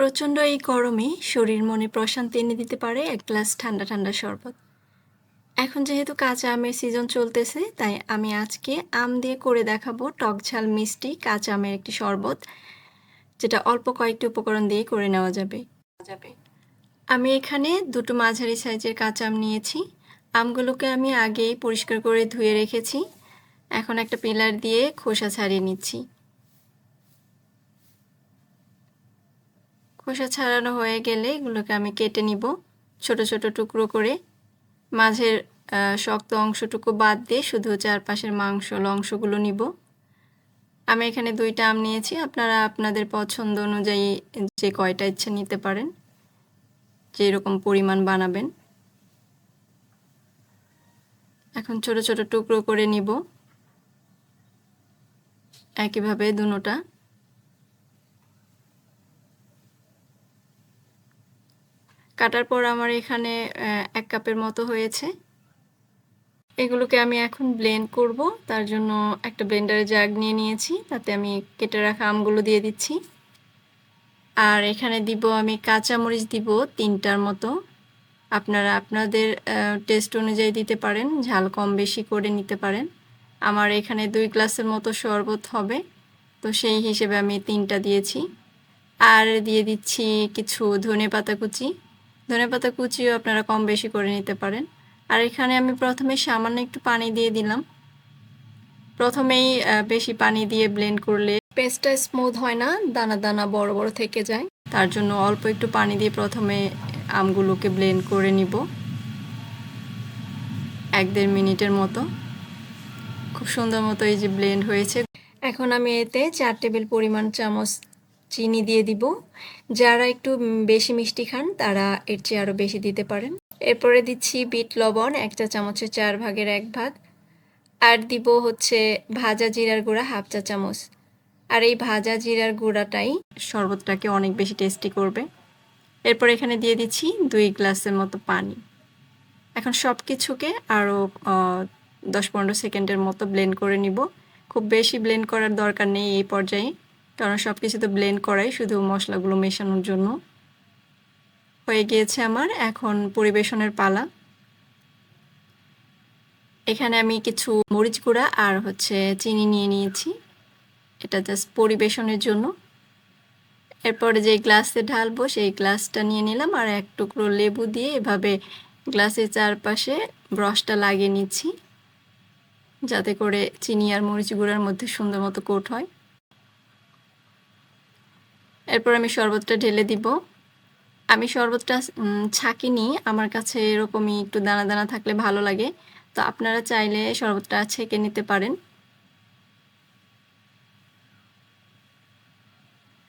প্রচণ্ড এই গরমে শরীর মনে প্রশান্তি এনে দিতে পারে এক গ্লাস ঠান্ডা ঠান্ডা শরবত। এখন যেহেতু কাঁচা আমের সিজন চলতেছে, তাই আমি আজকে আম দিয়ে করে দেখাবো টক ঝাল মিষ্টি কাঁচা আমের একটি শরবত, যেটা অল্প কয়েকটি উপকরণ দিয়ে করে নেওয়া যাবে যাবে। আমি এখানে দুটো মাঝারি সাইজের কাঁচা আম নিয়েছি। আমগুলোকে আমি আগেই পরিষ্কার করে ধুয়ে রেখেছি। এখন একটা পিলার দিয়ে খোসা ছাড়িয়ে নিচ্ছি। খোসা ছাড়ানো হয়ে গেলে এগুলোকে আমি কেটে নিব ছোট ছোট টুকরো করে। মাঝের শক্ত অংশটুকু বাদ দিয়ে শুধু চারপাশের মাংস অংশগুলো নিব। আমি এখানে দুইটা আম নিয়েছি, আপনারা আপনাদের পছন্দ অনুযায়ী যে কয়টা ইচ্ছা নিতে পারেন, যেরকম পরিমাণ বানাবেন। এখন ছোট ছোট টুকরো করে নিব। একইভাবে দুনোটা কাটার পর আমার এখানে এক কাপের মতো হয়েছে। এগুলোকে আমি এখন ব্লেন্ড করব। তার জন্য একটা ব্লেন্ডারে জাগ নিয়ে নিয়েছি। তাতে আমি কেটে রাখা আমগুলো দিয়ে দিচ্ছি। আর এখানে দিব আমি কাঁচামরিচ দিব তিনটার মতো। আপনারা আপনাদের টেস্ট অনুযায়ী দিতে পারেন। ঝাল কম বেশি করে নিতে পারেন। আমার এখানে দুই গ্লাসের মতো শরবত হবে। তো সেই হিসেবে আমি তিনটা দিয়েছি। আর দিয়ে দিচ্ছি কিছু ধনে পাতা কুচি। ধনে পাতা কুচিও আপনারা কম বেশি করে নিতে পারেন। আর এখানে আমি প্রথমে সামান্য একটু পানি দিয়ে দিলাম। প্রথমেই বেশি পানি দিয়ে ব্লেন্ড করলে পেস্টটা স্মুথ হয় না, দানা দানা বড় বড় থেকে যায়। তার জন্য অল্প একটু পানি দিয়ে প্রথমে আমগুলোকে ব্লেন্ড করে নিব। এক দেড় মিনিটের মতো। খুব সুন্দর মতো এই যে ব্লেন্ড হয়েছে। এখন আমি এতে চার টেবিল পরিমাণ চামচ চিনি দিয়ে দিব। যারা একটু বেশি মিষ্টি খান, তারা এর চেয়ে আরও বেশি দিতে পারেন। এরপরে দিচ্ছি বিট লবণ, একটা চামচের চার ভাগের এক ভাগ। আর দিব হচ্ছে ভাজা জিরার গুঁড়া হাফ চা চামচ। আর এই ভাজা জিরার গুঁড়াটাই শরবতটাকে অনেক বেশি টেস্টি করবে। এরপর এখানে দিয়ে দিচ্ছি দুই গ্লাসের মতো পানি। এখন সব কিছুকে আরও দশ পনেরো সেকেন্ডের মতো ব্লেন্ড করে নিব। খুব বেশি ব্লেন্ড করার দরকার নেই এই পর্যায়ে। কারণ সব কিছু তো ব্লেন্ড করাই শুধু মশলাগুলো মেশানোর জন্য। হয়ে গিয়েছে আমার এখন পরিবেশনের পালা। এখানে আমি কিছু মরিচ গুঁড়া আর হচ্ছে চিনি নিয়ে নিয়েছি। এটা জাস্ট পরিবেশনের জন্য। এরপরে যে গ্লাসে ঢালবো সেই গ্লাসটা নিয়ে নিলাম আর এক টুকরো লেবু দিয়ে এভাবে গ্লাসের চারপাশে ব্রশটা লাগিয়ে নিচ্ছি। যাতে করে চিনি আর মরিচ গুঁড়ার মধ্যে সুন্দর মতো কোট হয়। এরপর আমি শরবতটা ঢেলে দিব। আমি শরবতটা ছাকিনি আমার কাছে এরকমই একটু দানা দানা থাকলে ভালো লাগে। তো আপনারা চাইলে শরবতটা ছেঁকে নিতে পারেন।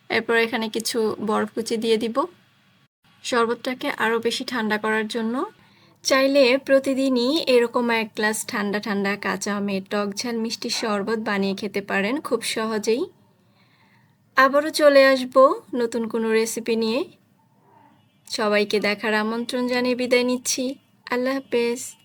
এরপর এখানে কিছু বরফ কুচি দিয়ে দিব। শরবতটাকে আরও বেশি ঠান্ডা করার জন্য চাইলে প্রতিদিনই এরকম এক গ্লাস ঠান্ডা ঠান্ডা কাঁচা আমের টক ঝাল মিষ্টি শরবত বানিয়ে খেতে পারেন। খুব সহজেই। আবারও চলে আসব নতুন কোনো রেসিপি নিয়ে। সবাইকে দেখার আমন্ত্রণ জানিয়ে বিদায় নিচ্ছি। আল্লাহ হাফেজ।